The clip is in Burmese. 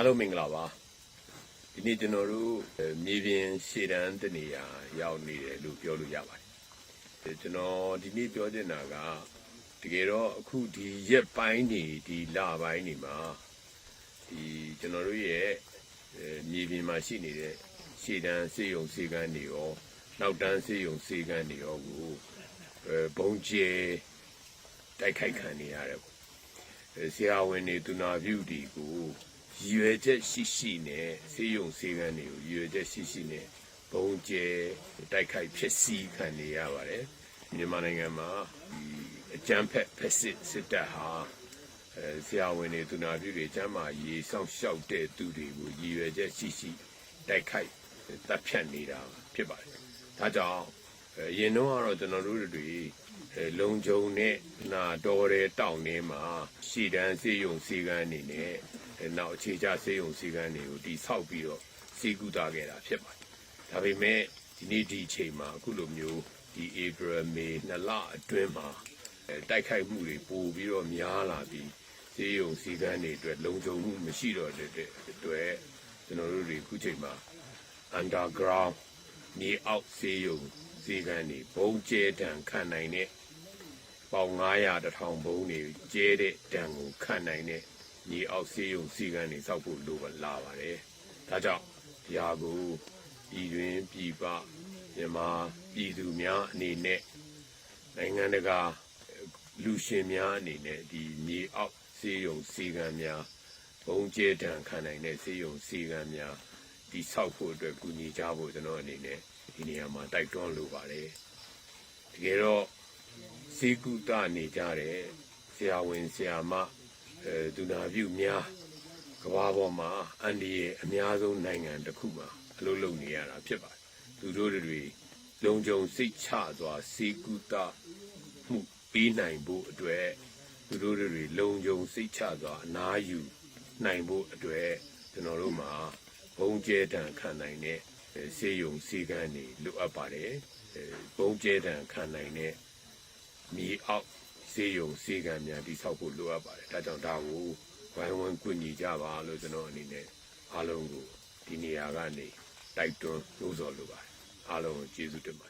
အားလုံးမင်္ဂလာပါဒီနေ့ကျွန်တော်တို့အဲမြေပြင်ရှေ့တန်းတနေရာရောက်နေတယ်လို့ပြောလို့ရပါတယ်အဲကျွန်တော်ဒီနေ့ပြောချင်တာကတကယ်တော့အခုဒီရက်ပိုင်းနေဒီလပိုင်းနေမှာဒီကျွန်တော်တို့ရဲ့အဲမြေပြင်မှာရှိနေတဲ့ရှေ့တန်းစေယုံစေကန်းတွေရောနောက်တန်းစေယုံစေကန်းတွေရောကိုအဲဘုံကျဲတိုက်ခိုက်ခံနေရတယ်ပေါ့အဲဆရာဝန်တွေသူနာပြုတွေကို ရည်ရွယ်ချက်ရှိရှိနဲ့ဆေးရုံဆေးကန်းတွေကိုရည်ရွယ်ချက်ရှိရှိနဲ့ဘုံကျဲတိုက်ခိုက်ဖြစ်စီခံနေရပါတယ်မြန်မာနိုင်ငံမှာဒီအကြမ်းဖက်ဖက်စစ်စစ်တပ်ဟာအဲဆရာဝန်တွေသူနာပြုတွေကျမ်းမာရေးစောင့်ရှောက်တဲ့သူတွေကိုရည်ရွယ်ချက်ရှိရှိတိုက်ခိုက်တပ်ဖြတ်နေတာဖြစ်ပါတယ်ဒါကြောင့်အဲအရင်တော့ကတော့ကျွန်တော်တို့တွေအဲ လုံခြုံတဲ့နာတော်တဲ့တောင်ထဲမှာရှည်တန်းစေယုံစေကန်းအနေနဲ့အဲနောက်အခြေချစေယုံစေကန်းတွေကိုတိဆောက်ပြီးတော့စေကူတာခဲ့တာဖြစ်ပါတယ်ဒါပေမဲ့ဒီနေ့ဒီအချိန်မှာအခုလိုမျိုးဒီ April May နှစ်လအတွင်းမှာအဲတိုက်ခိုက်မှုတွေပိုပြီးတော့များလာပြီးစေယုံစေကန်းတွေအတွက်လုံခြုံမှုမရှိတော့တဲ့အတွက်ကျွန်တော်တို့တွေအခုချိန်မှာ underground မြေအောက်စေယုံစေကန်းတွေဘုံကျဲတံခံနိုင်တဲ့ ပေါင်900တထောင်ဘုံတွေကျဲတဲ့တံကိုခံနိုင်တဲ့မြေအောက်စေယုံစေကန်းတွေစောက်ဖို့လိုပါလာပါတယ်ဒါကြောင့်ဒီဟာကိုပြည်တွင်းပြည်ပမြန်မာပြည်သူများအနေနဲ့နိုင်ငံတကာလူရှင်များအနေနဲ့ဒီမြေအောက်စေယုံစေကန်းများဘုံကျဲတံခံနိုင်တဲ့စေယုံစေကန်းများဒီဆောက်ဖို့အတွက်ကူညီကြဖို့ကျွန်တော်အနေနဲ့ဒီနေရာမှာတိုက်တွန်းလိုပါတယ်တကယ်တော့ စေကုတနေကြတဲ့ဆရာဝန်ဆရာမအဲဒုနာပြုများကမ္ဘာပေါ်မှာအန်ဒီရဲ့အများဆုံးနိုင်ငံတစ်ခုမှာအလုပ်လုပ်နေရတာဖြစ်ပါတယ်သူတို့တွေလုံခြုံစိတ်ချစွာစေကုတမှုပေးနိုင်ဖို့အတွက်သူတို့တွေလုံခြုံစိတ်ချစွာအနားယူနိုင်ဖို့အတွက်ကျွန်တော်တို့မှာဘုံကျဲတံခံနိုင်တဲ့အဲစေယုံစေကန်းတွေလိုအပ်ပါတယ်အဲဘုံကျဲတံခံနိုင်တဲ့ မြေအောက်စေယုံစေကန်းများတိဆောက်ဖို့လိုအပ်ပါတယ်ဒါကြောင့်ဒါကိုဝိုင်းဝန်းကူညီကြပါလို့ကျွန်တော်အနေနဲ့အားလုံးကိုဒီနေရာကနေတိုက်တွန်းလို့ဆိုလိုပါတယ်အားလုံးကိုကျေးဇူးတင်ပါတယ်